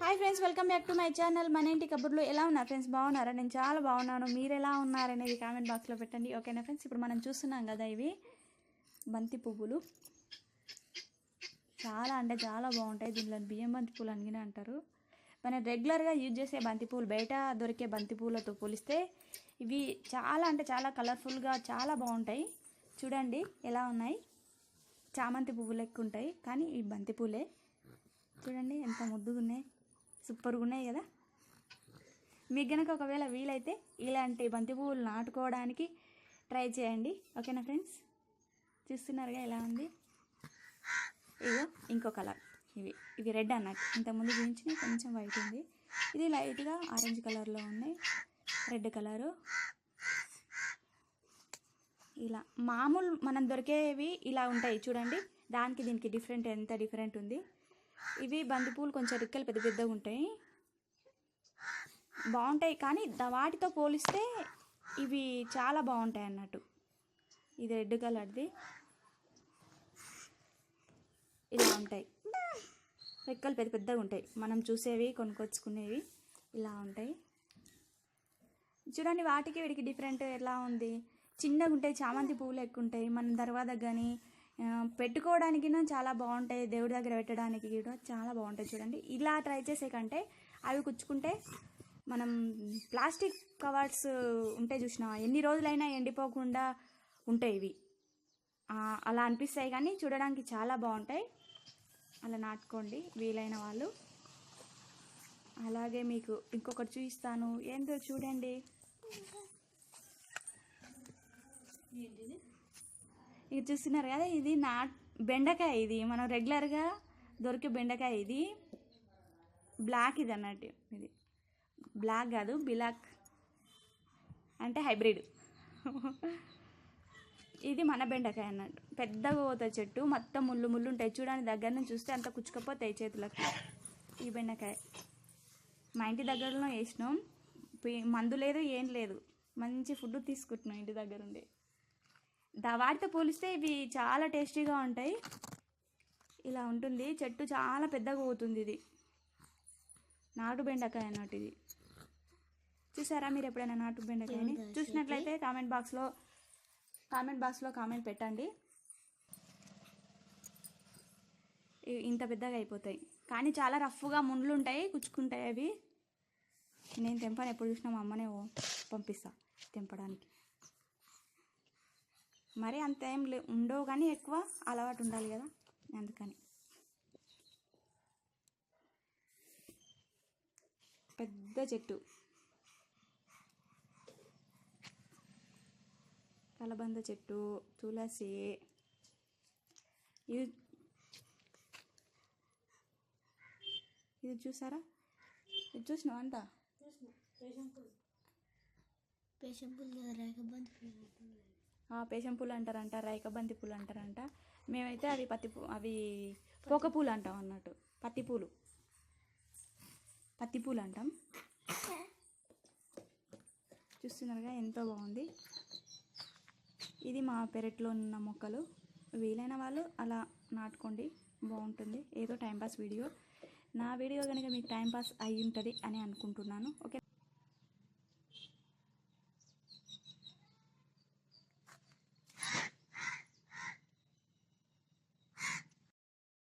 Hi friends welcome back to my channel మన ఇంటి కబుర్లు ఎలా ఉన్నారు ఫ్రెండ్స్ బాగున్నారా? నేను చాలా బాగున్నాను. మీరు ఎలా ఉన్నారనేది కామెంట్ బాక్స్లో పెట్టండి. ఓకేనా ఫ్రెండ్స్ ఇప్పుడు మనం చూస్తున్నాం కదా ఇవి బంతి పువ్వులు. చాలా అంటే చాలా బాగుంటాయి. దీనిలో బియ్యం బంతి పూలు అని అంటారు. మనం రెగ్యులర్గా యూజ్ చేసే బంతి పువ్వులు బయట దొరికే బంతి పువ్వులతో పోలిస్తే ఇవి చాలా అంటే చాలా కలర్ఫుల్గా చాలా బాగుంటాయి. చూడండి ఎలా ఉన్నాయి? చామంతి పువ్వులు ఎక్కువ ఉంటాయి కానీ ఈ బంతి పూలే. చూడండి ఎంత ముద్దుగా ఉన్నాయి సూపర్గా ఉన్నాయి కదా? మీకు కనుక ఒకవేళ వీలైతే ఇలాంటి బంతి పువ్వులు నాటుకోవడానికి ట్రై చేయండి. ఓకేనా ఫ్రెండ్స్? చూస్తున్నారుగా ఎలా ఉంది? ఇగో ఇంకో కలర్ ఇవి ఇవి రెడ్ అన్నట్టు ఇంతకుముందు గురించి కొంచెం వైట్ ఉంది. ఇది లైట్గా ఆరెంజ్ కలర్లో ఉన్నాయి రెడ్ కలరు. ఇలా మామూలు మనం దొరికేవి ఇలా ఉంటాయి చూడండి. దానికి దీనికి డిఫరెంట్ ఎంత డిఫరెంట్ ఉంది. ఇవి బంతిపూలు కొంచెం రిక్కలు పెద్ద పెద్దగా ఉంటాయి. బాగుంటాయి కానీ వాటితో పోలిస్తే ఇవి చాలా బాగుంటాయి అన్నట్టు. ఇది రెడ్ కలర్ది. ఇలా ఉంటాయి రెక్కలు పెద్ద పెద్దగా ఉంటాయి. మనం చూసేవి కొనుక్కొచ్చుకునేవి ఇలా ఉంటాయి. చూడండి వాటికి వీడికి డిఫరెంట్ ఎలా ఉంది. చిన్నగా ఉంటాయి చామంతి పువ్వులు ఎక్కువ ఉంటాయి. మనం తర్వాత కానీ పెట్టుకోవడానికి చాలా బాగుంటాయి. దేవుడి దగ్గర పెట్టడానికి కూడా చాలా బాగుంటాయి చూడండి. ఇలా ట్రై చేసే కంటే అవి కుచ్చుకుంటే మనం ప్లాస్టిక్ కవర్స్ ఉంటాయి చూసినా ఎన్ని రోజులైనా ఎండిపోకుండా ఉంటాయి ఇవి. అలా అనిపిస్తాయి కానీ చూడడానికి చాలా బాగుంటాయి. అలా నాటుకోండి. వీలైన వాళ్ళు. అలాగే మీకు ఇంకొకటి చూపిస్తాను. ఏంటో చూడండి. ఇది చూస్తున్నారు కదా ఇది నా బెండకాయ ఇది. మనం రెగ్యులర్గా దొరికే బెండకాయ ఇది. బ్లాక్ ఇది అన్నట్టు ఇది. బ్లాక్ కాదు బిలాక్ అంటే హైబ్రిడ్ ఇది మన బెండకాయ అన్నట్టు. పెద్దగా పోతాయి చెట్టు మొత్తం ముళ్ళు ముళ్ళు ఉంటాయి. చూడండి దగ్గర నుంచి చూస్తే అంత కుచ్చుకపోతాయి చేతులకు. ఈ బెండకాయ. మా ఇంటి దగ్గరలో వేసినాం. మందు లేదు ఏం లేదు. మంచి ఫుడ్ తీసుకుంటున్నాం ఇంటి దగ్గర ఉండి వాటితో పోలిస్తే ఇవి చాలా టేస్టీగా ఉంటాయి. ఇలా ఉంటుంది. చెట్టు చాలా పెద్దగా పోతుంది ఇది. నాటు బెండకాయ అన్నట్టు ఇది. చూసారా మీరు ఎప్పుడైనా నాటు బెండకాయని? చూసినట్లయితే కామెంట్ బాక్స్లో కామెంట్ బాక్స్లో కామెంట్ పెట్టండి. ఇంత పెద్దగా అయిపోతాయి. కానీ చాలా రఫ్గా ముండ్లు ఉంటాయి కుచ్చుకుంటాయి అవి. నేను తెంపాను ఎప్పుడు చూసినా మా అమ్మనే పంపిస్తా తెంపడానికి. మరి అంత ఏం లే ఉండవు కానీ ఎక్కువ అలవాటు ఉండాలి కదా అందుకని. పెద్ద చెట్టు. కలబంద చెట్టు తులసి. ఇది ఇది చూసారా? ఇది చూసినావు అంతా? పేషం పూలు పూలు పేషం పూలు అంటారంట రైకబంతి పూలు అంటారంట. మేమైతే అవి పత్తి పూ అవి పోక పూలు అంటాం అన్నట్టు. పత్తి పూలు. పత్తి పూలు అంటాం. చూస్తున్నారుగా ఎంతో బాగుంది. ఇది మా పెరట్లో ఉన్న మొక్కలు. వీలైన వాళ్ళు అలా నాటుకోండి. బాగుంటుంది. ఏదో టైంపాస్ వీడియో. నా వీడియో కనుక మీకు టైంపాస్ అయి ఉంటుంది అని అనుకుంటున్నాను. ఓకే.